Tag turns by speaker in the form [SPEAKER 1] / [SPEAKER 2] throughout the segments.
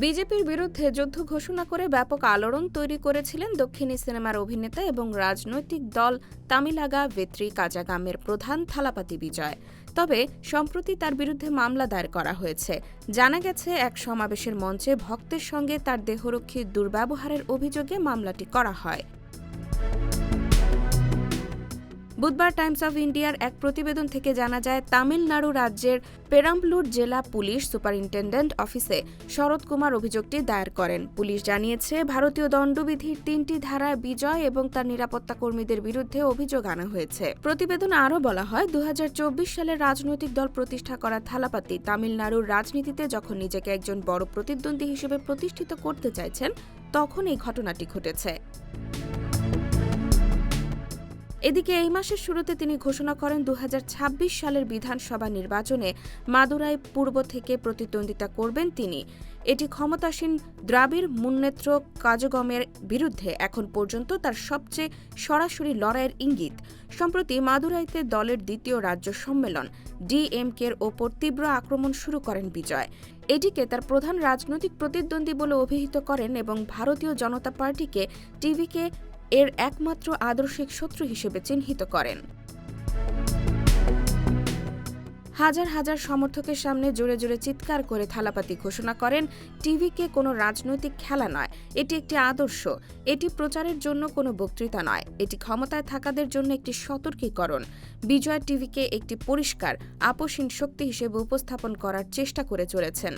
[SPEAKER 1] বিজেপির বিরুদ্ধে যুদ্ধ ঘোষণা করে ব্যাপক আলোড়ন তৈরি করেছিলেন দক্ষিণী সিনেমার অভিনেতা এবং রাজনৈতিক দল তামিলাগা ভেত্রী কাজাগামের প্রধান থালাপাতি বিজয়। তবে সম্প্রতি তার বিরুদ্ধে মামলা দায়ের করা হয়েছে। জানা গেছে, এক সমাবেশের মঞ্চে ভক্তের সঙ্গে তার দেহরক্ষীর দুর্ব্যবহারের অভিযোগে মামলাটি করা হয়। বুধবার টাইমস অফ ইন্ডিয়ার এক প্রতিবেদন থেকে জানা যায়, তামিলনাড়ু রাজ্যের পেরাম্বলুর জেলা পুলিশ সুপারিনটেন্ডেন্ট অফিসে শরৎ কুমার অভিযোগটি দায়ের করেন। পুলিশ জানিয়েছে, ভারতীয় দণ্ডবিধির তিনটি ধারায় বিজয় এবং তার নিরাপত্তা কর্মীদের বিরুদ্ধে অভিযোগ আনা হয়েছে। প্রতিবেদনে আরও বলা হয় দু সালে রাজনৈতিক দল প্রতিষ্ঠা করা থালাপাতি তামিলনাড়ুর রাজনীতিতে যখন নিজেকে একজন বড় প্রতিদ্বন্দ্বী হিসেবে প্রতিষ্ঠিত করতে চাইছেন, তখন এই ঘটনাটি ঘটেছে। এদিকে এই মাসের শুরুতে তিনি ঘোষণা করেন দু হাজার ছাব্বিশ সালের বিধানসভা নির্বাচনে মাদুরাই পূর্ব থেকে প্রতিদ্বন্দ্বিতা করবেন তিনি। এটি ক্ষমতাসীন দ্রাবিড় মুন্নেত্র কাজগমের বিরুদ্ধে এখন পর্যন্ত তার সবচেয়ে সরাসরি লড়াইয়ের ইঙ্গিত। সম্প্রতি মাদুরাইতে দলের দ্বিতীয় রাজ্য সম্মেলন, ডিএমকের ওপর তীব্র আক্রমণ শুরু করেন বিজয়। এটিকে তার প্রধান রাজনৈতিক প্রতিদ্বন্দ্বী বলে অভিহিত করেন এবং ভারতীয় জনতা পার্টিকে টিভিকে এর একমাত্র আদর্শিক শত্রু হিসেবে চিহ্নিত করেন। হাজার হাজার সমর্থকের সামনে জোরে জোরে চিৎকার করে থালাপাতি ঘোষণা করেন, টিভিকে কোনো রাজনৈতিক খেলা নয়, এটি একটি আদর্শ। এটি প্রচারের জন্য কোনো বক্তৃতা নয়, এটি ক্ষমতায় থাকাদের জন্য একটি সতর্কীকরণ। বিজয় টিভিকে একটি পরিষ্কার আপোষহীন শক্তি হিসেবে উপস্থাপন করার চেষ্টা করে চলেছেন।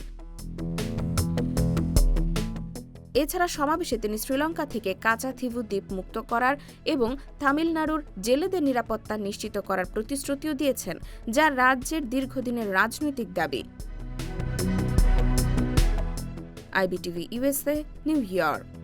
[SPEAKER 1] এছাড়া সমাবেশে তিনি শ্রীলঙ্কা থেকে কাঁচা থিভু দ্বীপ মুক্ত করার এবং তামিলনাড়ুর জেলেদের নিরাপত্তা নিশ্চিত করার প্রতিশ্রুতিও দিয়েছেন, যা রাজ্যের দীর্ঘদিনের রাজনৈতিক দাবি। IBTV USA New York.